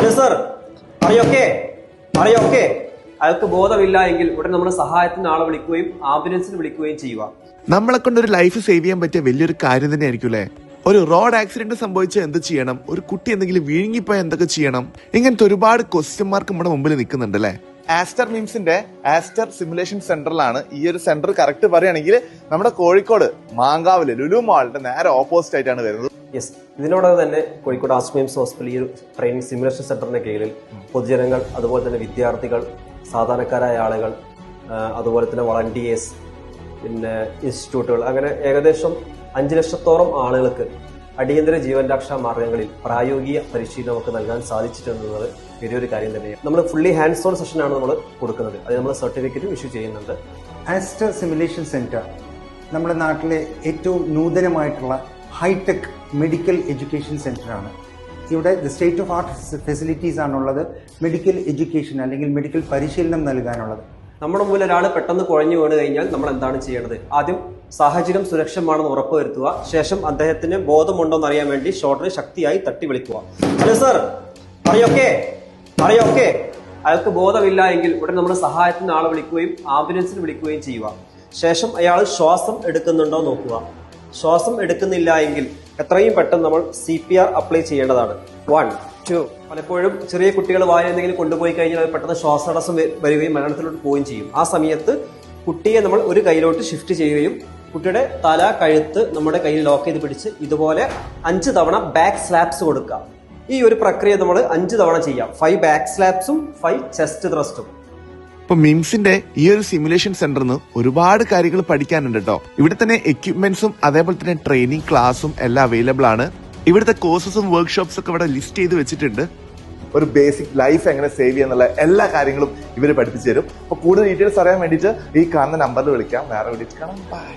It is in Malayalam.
ഹലോ സർ അറിയൊക്കെ അറിയൊക്കെ അയാൾക്ക് ബോധമില്ല എങ്കിൽ ഉടൻ നമ്മുടെ സഹായത്തിന് ആളെ വിളിക്കുകയും ആംബുലൻസിന് വിളിക്കുകയും ചെയ്യുക. നമ്മളെ കൊണ്ട് ഒരു ലൈഫ് സേവ് ചെയ്യാൻ പറ്റിയ വലിയൊരു കാര്യം തന്നെ ആയിരിക്കും ഒരു റോഡ് ആക്സിഡന്റ് സംഭവിച്ചാൽ എന്ത് ചെയ്യണം? ഒരു കുട്ടി എന്തെങ്കിലും വീഴുങ്ങിപ്പോയാൽ എന്തൊക്കെ ചെയ്യണം? ഇങ്ങനത്തെ ഒരുപാട് ക്വസ്റ്റ്യൻ മാർക്ക് നമ്മുടെ മുമ്പിൽ നിൽക്കുന്നുണ്ട് അല്ലേ ആസ്റ്റർ മീംസിന്റെ ആസ്റ്റർ സിമുലേഷൻ സെന്ററിലാണ് ഈ ഒരു സെന്റർ കറക്റ്റ് പറയുകയാണെങ്കിൽ നമ്മുടെ കോഴിക്കോട് മാങ്കാവിൽ ലുലു മാളിന്റെ നേരെ ഓപ്പോസിറ്റ് ആയിട്ടാണ് വരുന്നത്. യെസ് ഇതിനോടൊപ്പം തന്നെ കോഴിക്കോട് ആസ്മിംസ് ഹോസ്പിറ്റൽ ഈ ഒരു ട്രെയിനിങ് സിമുലേഷൻ സെന്ററിന്റെ കീഴിൽ പൊതുജനങ്ങൾ അതുപോലെ തന്നെ വിദ്യാർത്ഥികൾ സാധാരണക്കാരായ ആളുകൾ അതുപോലെ തന്നെ വളണ്ടിയേഴ്സ് പിന്നെ ഇൻസ്റ്റിറ്റ്യൂട്ടുകൾ അങ്ങനെ ഏകദേശം അഞ്ച് ലക്ഷത്തോളം ആളുകൾക്ക് അടിയന്തര ജീവൻ രക്ഷാ മാർഗങ്ങളിൽ പ്രായോഗിക പരിശീലനം നമുക്ക് നൽകാൻ സാധിച്ചിട്ടുണ്ടെന്നത് വലിയൊരു കാര്യം തന്നെയാണ്. നമ്മൾ ഫുള്ളി ഹാൻഡ്സ് ഓൺ സെഷനാണ് നമ്മൾ കൊടുക്കുന്നത്. അത് നമ്മൾ സർട്ടിഫിക്കറ്റും ഇഷ്യൂ ചെയ്യുന്നുണ്ട്. ആസ്റ്റർ സിമുലേഷൻ സെന്റർ നമ്മുടെ നാട്ടിലെ ഏറ്റവും നൂതനമായിട്ടുള്ള ഹൈടെക് മെഡിക്കൽ എഡ്യൂക്കേഷൻ സെന്ററാണ് ഇവിടെ the state of art facilities ആണുള്ളത്. മെഡിക്കൽ എഡ്യൂക്കേഷൻ അല്ലെങ്കിൽ മെഡിക്കൽ പരിശീലനം നൽകാനുള്ളത്. നമ്മുടെ മുമ്പിൽ ഒരാൾ പെട്ടെന്ന് കുഴഞ്ഞു വീണ് കഴിഞ്ഞാൽ നമ്മൾ എന്താണ് ചെയ്യേണ്ടത്? ആദ്യം സാഹചര്യം സുരക്ഷമാണെന്ന് ഉറപ്പുവരുത്തുക ശേഷം അദ്ദേഹത്തിന് ബോധമുണ്ടോ എന്ന് അറിയാൻ വേണ്ടി ഷോൾഡറിൽ ശക്തിയായി തട്ടി വിളിക്കുക. ഹലോ സർ അറിയൊക്കെ അറിയൊക്കെ അയാൾക്ക് ബോധമില്ല എങ്കിൽ ഉടൻ നമ്മൾ സഹായത്തിന് ആളെ വിളിക്കുകയും ആംബുലൻസിന് വിളിക്കുകയും ചെയ്യുക. ശേഷം അയാൾ ശ്വാസം എടുക്കുന്നുണ്ടോ നോക്കുക. ശ്വാസം എടുക്കുന്നില്ല എങ്കിൽ എത്രയും പെട്ടെന്ന് നമ്മൾ സി പി ആർ അപ്ലൈ ചെയ്യേണ്ടതാണ്. വൺ ടു പലപ്പോഴും ചെറിയ കുട്ടികൾ വായ എന്തെങ്കിലും കൊണ്ടുപോയി കഴിഞ്ഞാൽ അത് പെട്ടെന്ന് ശ്വാസതടസ്സം വരികയും മരണത്തിലോട്ട് പോവുകയും ചെയ്യും. ആ സമയത്ത് കുട്ടിയെ നമ്മൾ ഒരു കയ്യിലോട്ട് ഷിഫ്റ്റ് ചെയ്യുകയും കുട്ടിയുടെ തല കഴുത്ത് നമ്മുടെ കയ്യിൽ ലോക്ക് ചെയ്ത് പിടിച്ച് ഇതുപോലെ അഞ്ച് തവണ ബാക്ക് സ്ലാപ്സ് കൊടുക്കുക. ഈ ഒരു പ്രക്രിയ നമ്മൾ അഞ്ച് തവണ ചെയ്യാം. ഫൈവ് ബാക്ക് സ്ലാപ്സും ഫൈവ് ചെസ്റ്റ് ത്രസ്റ്റും ഇപ്പൊ മിംസിന്റെ ഈ ഒരു സിമുലേഷൻ സെന്ററിൽ നിന്ന് ഒരുപാട് കാര്യങ്ങൾ പഠിക്കാനുണ്ട് കേട്ടോ ഇവിടെ തന്നെ എക്യുപ്മെന്റ്സും അതേപോലെ തന്നെ ട്രെയിനിങ് ക്ലാസ്സും എല്ലാം അവൈലബിൾ ആണ്. ഇവിടുത്തെ കോഴ്സസും വർക്ക്ഷോപ്സ് ഒക്കെ ഇവിടെ ലിസ്റ്റ് ചെയ്ത് വെച്ചിട്ടുണ്ട്. ഒരു ബേസിക് ലൈഫ് എങ്ങനെ സേവ് ചെയ്യാന്നുള്ള എല്ലാ കാര്യങ്ങളും ഇവർ പഠിപ്പിച്ചു തരും. അപ്പൊ കൂടുതൽ ഡീറ്റെയിൽസ് അറിയാൻ വേണ്ടിയിട്ട് ഈ കാണുന്ന നമ്പറിൽ വിളിക്കാം. വേറെ വിളിക്കാം ബൈ